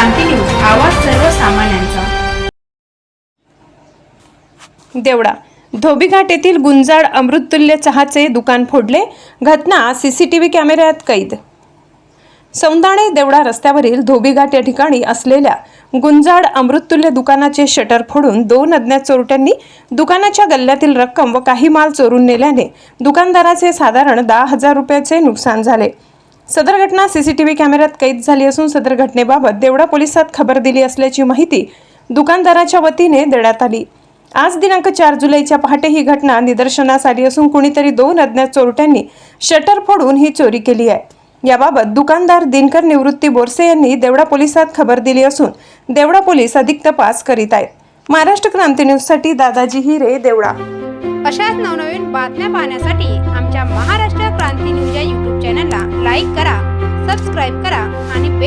क्रांती news आवाज सर्वसामान्यांचा. देवडा धोबीघाट येथील गुंजाळ अमृततुल्य चहाचे दुकान फोडले. घटना सीसीटीव्ही कॅमेऱ्यात कैद. सौंदाणे देवडा रस्त्यावरील धोबीघाट या ठिकाणी असलेल्या गुंजाड अमृततुल्य दुकानाचे शटर फोडून दोन अज्ञात चोरट्यांनी दुकानाच्या गल्ल्यातील रक्कम व काही माल चोरून नेल्याने दुकानदाराचे साधारण दहा हजार रुपयाचे नुकसान झाले. सदर घटना सीसीटीव्ही कॅमेऱ्यात कैद झाली असून सदर घटनेबाबत देवडा पोलिसात खबर दिली असल्याची माहिती दुकानदाराच्या वतीने देण्यात आली. आज दिनांक चार जुलैच्या पहाटे ही घटना निदर्शनास आली असून कुणीतरी दोन अज्ञात चोरट्यांनी शटर फोडून ही चोरी केली आहे. याबाबत दुकानदार दिनकर निवृत्ती बोरसे यांनी देवडा पोलिसात खबर दिली असून देवडा पोलीस अधिक तपास करीत आहेत. महाराष्ट्र क्रांती न्यूजसाठी दादाजी हिरे देवडा. अशाच नवनवीन बातम्या पाहण्यासाठी लाईक करा सबस्क्राईब करा आणि बेल